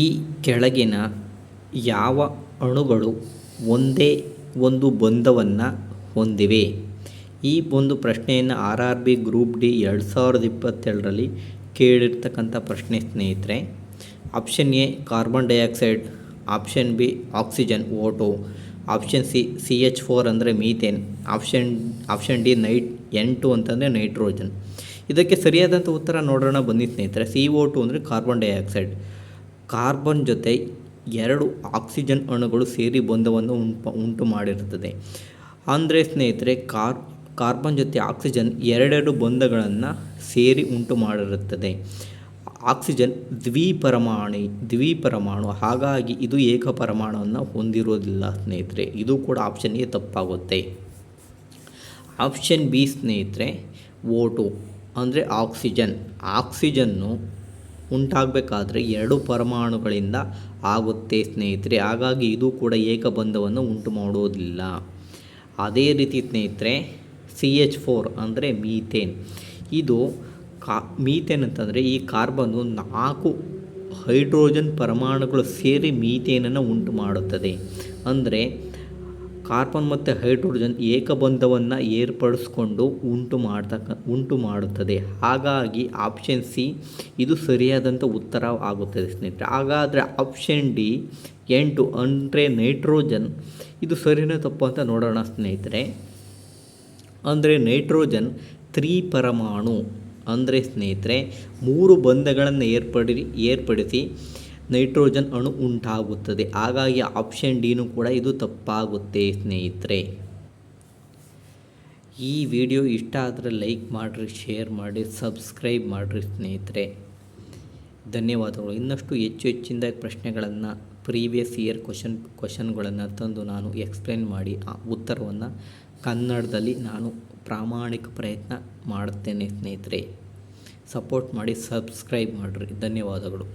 ಈ ಕೆಳಗಿನ ಯಾವ ಅಣುಗಳು ಒಂದೇ ಒಂದು ಬಂಧವನ್ನು ಹೊಂದಿವೆ? ಈ ಒಂದು ಪ್ರಶ್ನೆಯನ್ನು R R B group D ಎರಡು ಸಾವಿರದ ಇಪ್ಪತ್ತೆರಡರಲ್ಲಿ ಕೇಳಿರ್ತಕ್ಕಂಥ ಪ್ರಶ್ನೆ ಸ್ನೇಹಿತರೆ option A carbon dioxide option B oxygen O two option C C H four ಅಂದರೆ ಮೀಥೇನ್ ಆಪ್ಷನ್ ಆಪ್ಷನ್ ಡಿ ನೈಟ್ ಎನ್ ಟು ಅಂತಂದರೆ ನೈಟ್ರೋಜನ್ ಇದಕ್ಕೆ ಸರಿಯಾದಂಥ ಉತ್ತರ ನೋಡೋಣ ಬನ್ನಿ ಸ್ನೇಹಿತರೆ. ಸಿ ಓ ಟು ಅಂದರೆ ಕಾರ್ಬನ್ ಡೈಆಕ್ಸೈಡ್ ಕಾರ್ಬನ್ ಜೊತೆ ಎರಡು ಆಕ್ಸಿಜನ್ ಅಣುಗಳು ಸೇರಿ ಬಂಧವನ್ನು ಉಂಟು ಉಂಟು ಮಾಡಿರುತ್ತದೆ. ಅಂದರೆ ಸ್ನೇಹಿತರೆ, ಕಾರ್, ಕಾರ್ಬನ್ ಜೊತೆ ಆಕ್ಸಿಜನ್ ಎರಡೆರಡು ಬಂಧಗಳನ್ನು ಸೇರಿ ಉಂಟು ಮಾಡಿರುತ್ತದೆ. ಆಕ್ಸಿಜನ್ ದ್ವಿಪರಮಾಣು ದ್ವಿಪರಮಾಣು, ಹಾಗಾಗಿ ಇದು ಏಕಪರಮಾಣುವನ್ನು ಹೊಂದಿರೋದಿಲ್ಲ ಸ್ನೇಹಿತರೆ. ಇದು ಕೂಡ ಆಪ್ಷನ್ ಎ ತಪ್ಪಾಗುತ್ತೆ. ಆಪ್ಷನ್ ಬಿ ಸ್ನೇಹಿತರೆ ಓಟು ಅಂದರೆ ಆಕ್ಸಿಜನ್ ಆಕ್ಸಿಜನ್ನು ಉಂಟಾಗಬೇಕಾದ್ರೆ ಎರಡು ಪರಮಾಣುಗಳಿಂದ ಆಗುತ್ತೆ ಸ್ನೇಹಿತರೆ. ಹಾಗಾಗಿ ಇದು ಕೂಡ ಏಕಬಂಧವನ್ನು ಉಂಟು ಮಾಡೋದಿಲ್ಲ ಅದೇ ರೀತಿ ಸ್ನೇಹಿತರೆ, ಸಿ ಎಚ್ ಫೋರ್ ಅಂದರೆ ಮೀಥೇನ್. ಇದು ಕಾ, ಮೀಥೇನ್ ಅಂತಂದರೆ ಈ ಕಾರ್ಬನ್ನು ನಾಲ್ಕು ಹೈಡ್ರೋಜನ್ ಪರಮಾಣುಗಳು ಸೇರಿ ಮೀಥೇನನ್ನು ಉಂಟು ಮಾಡುತ್ತದೆ ಅಂದರೆ ಕಾರ್ಬನ್ ಮತ್ತು ಹೈಡ್ರೋಜನ್ ಏಕಬಂಧವನ್ನು ಏರ್ಪಡಿಸ್ಕೊಂಡು ಉಂಟು ಮಾಡ್ತಕ್ಕ, ಉಂಟು ಮಾಡುತ್ತದೆ. ಹಾಗಾಗಿ ಆಪ್ಷನ್ ಸಿ ಇದು ಸರಿಯಾದಂಥ ಉತ್ತರ ಆಗುತ್ತದೆ ಸ್ನೇಹಿತರೆ. ಹಾಗಾದರೆ ಆಪ್ಷನ್ ಡಿ ಎಂಟು ಅಂದರೆ ನೈಟ್ರೋಜನ್ ಇದು ಸರಿನೋ ತಪ್ಪು ಅಂತ ನೋಡೋಣ ಸ್ನೇಹಿತರೆ. ಅಂದರೆ ನೈಟ್ರೋಜನ್ ತ್ರೀ ಪರಮಾಣು ಅಂದರೆ ಸ್ನೇಹಿತರೆ, ಮೂರು ಬಂಧಗಳನ್ನು ಏರ್ಪಡಿ, ಏರ್ಪಡಿಸಿ ನೈಟ್ರೋಜನ್ ಅಣು ಉಂಟಾಗುತ್ತದೆ. ಹಾಗಾಗಿ ಆಪ್ಷನ್ ಡಿನೂ ಕೂಡ ಇದು ತಪ್ಪಾಗುತ್ತೆ ಸ್ನೇಹಿತರೆ. ಈ ವಿಡಿಯೋ ಇಷ್ಟ ಆದರೆ ಲೈಕ್ ಮಾಡಿರಿ, ಶೇರ್ ಮಾಡಿ ಸಬ್ಸ್ಕ್ರೈಬ್ ಮಾಡಿರಿ ಸ್ನೇಹಿತರೆ. ಧನ್ಯವಾದಗಳು. ಇನ್ನಷ್ಟು ಹೆಚ್ಚು ಹೆಚ್ಚಿಂದ ಪ್ರಶ್ನೆಗಳನ್ನು ಪ್ರೀವಿಯಸ್ ಇಯರ್ ಕ್ವಶನ್, ಕ್ವಶನ್ಗಳನ್ನು ತಂದು ನಾನು ಎಕ್ಸ್ಪ್ಲೇನ್ ಮಾಡಿ, ಆ ಉತ್ತರವನ್ನು ಕನ್ನಡದಲ್ಲಿ ನಾನು ಪ್ರಾಮಾಣಿಕ ಪ್ರಯತ್ನ ಮಾಡುತ್ತೇನೆ ಸ್ನೇಹಿತರೆ. ಸಪೋರ್ಟ್ ಮಾಡಿ, ಸಬ್ಸ್ಕ್ರೈಬ್ ಮಾಡಿರಿ. ಧನ್ಯವಾದಗಳು.